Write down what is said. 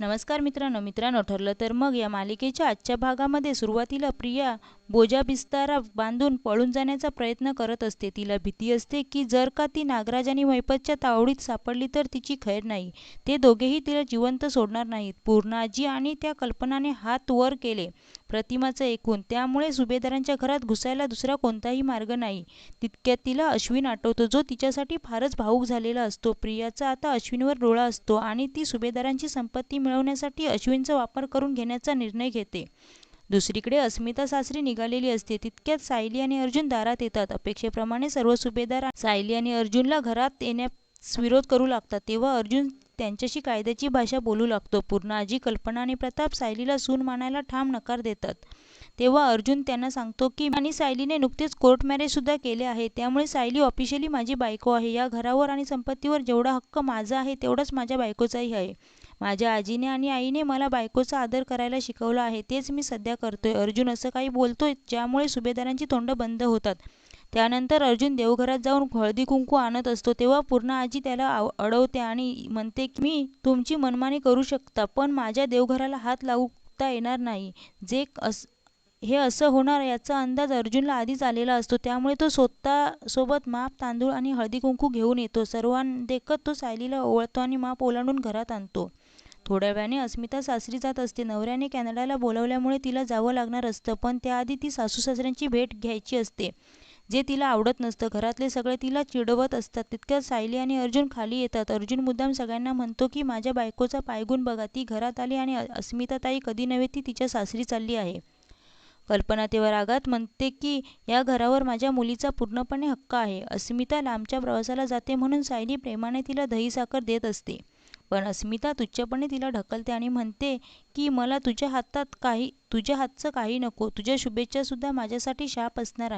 नमस्कार मित्रांनो मित्रांनो ठरलं तर मग या मालिकेच्या आजच्या भागामध्ये सुरुवातीला प्रिया बोजा बिस्तारा बांधून पळून जाण्याचा प्रयत्न करत असते. तिला भीती असते की जर का ती नागराज आणि मैपतच्या तावडीत सापडली तर तिची खैर नाही. ते दोघेही तिला जिवंत सोडणार नाहीत. पूर्णाजी आणि त्या कल्पनाने हात वर केले. प्रतिमाचं ऐकून. त्यामुळे सुभेदारांच्या घरात घुसायला दुसरा कोणताही मार्ग नाही. तितक्यात तिला अश्विन आठवतो जो तिच्यासाठी फारच भावूक झालेला असतो. प्रियाचा आता अश्विनवर डोळा असतो आणि ती सुभेदारांची संपत्ती मिळवण्यासाठी अश्विनचा वापर करून घेण्याचा निर्णय घेते. दुसरीकडे अस्मिता सासरी निघालेली असते. तितक्यात सायली आणि अर्जुन दारात येतात. अपेक्षेप्रमाणे सर्व सुभेदार सायली आणि अर्जुनला घरात येण्यास विरोध करू लागतात. तेव्हा अर्जुन त्यांच्याशी कायद्याची भाषा बोलू लागतो. पूर्ण आजी कल्पना आणि प्रताप सायलीला सून मानायला ठाम नकार देतात. तेव्हा अर्जुन त्यांना सांगतो की आणि सायलीने नुकतेच कोर्ट मॅरेजसुद्धा केले आहे. त्यामुळे सायली ऑफिशियली माझी बायको आहे. या घरावर आणि संपत्तीवर जेवढा हक्क माझा आहे तेवढाच माझ्या बायकोचाही आहे. माझ्या आजीने आणि आईने मला बायकोचा आदर करायला शिकवलं आहे. तेच मी सध्या करतोय. अर्जुन असं काही बोलतोय ज्यामुळे सुभेदारांची तोंड बंद होतात. त्यानंतर अर्जुन देवघरात जाऊन हळदी कुंकू आणत असतो. तेव्हा पूर्ण आजी त्याला अडवते आणि म्हणते की मी तुमची मनमानी करू शकता पण माझ्या देवघराला हात लावता येणार नाही. जे अस हे असं होणार याचा अंदाज अर्जुनला आधीच आलेला असतो. त्यामुळे तो स्वतः सोबत माप तांदूळ आणि हळदी कुंकू घेऊन येतो. सर्वांदेखत तो सायलीला ओवाळतो आणि माप ओलांडून घरात आणतो. थोड्या वेळाने अस्मिता सासरी जात असते. नवऱ्याने कॅनडाला बोलावल्यामुळे तिला जावं लागणार असतं पण त्याआधी ती सासू सासऱ्यांची भेट घ्यायची असते. जे तिला आवडत नसतं. घरातले सगळे तिला चिडवत असतात. तितक्यात सायली आणि अर्जुन खाली येतात. अर्जुन मुद्दाम सगळ्यांना म्हणतो की माझ्या बायकोचा पायगुण बघा. ती घरात आली आणि अस्मिताताई कधी नव्हे ती तिच्या सासरी चालली आहे. कल्पना तेव्हा रागात म्हणते की या घरावर माझ्या मुलीचा पूर्णपणे हक्क आहे. अस्मिता लांबच्या प्रवासाला जाते म्हणून सायली प्रेमाने तिला दही साखर देत असते. पण अस्मिता तुच्छपणे तिला ढकलते आणि म्हणते की मला तुझ्या हातात काही तुझ्या हातचं काही नको. तुझ्या शुभेच्छासुद्धा माझ्यासाठी शाप असणार आहे.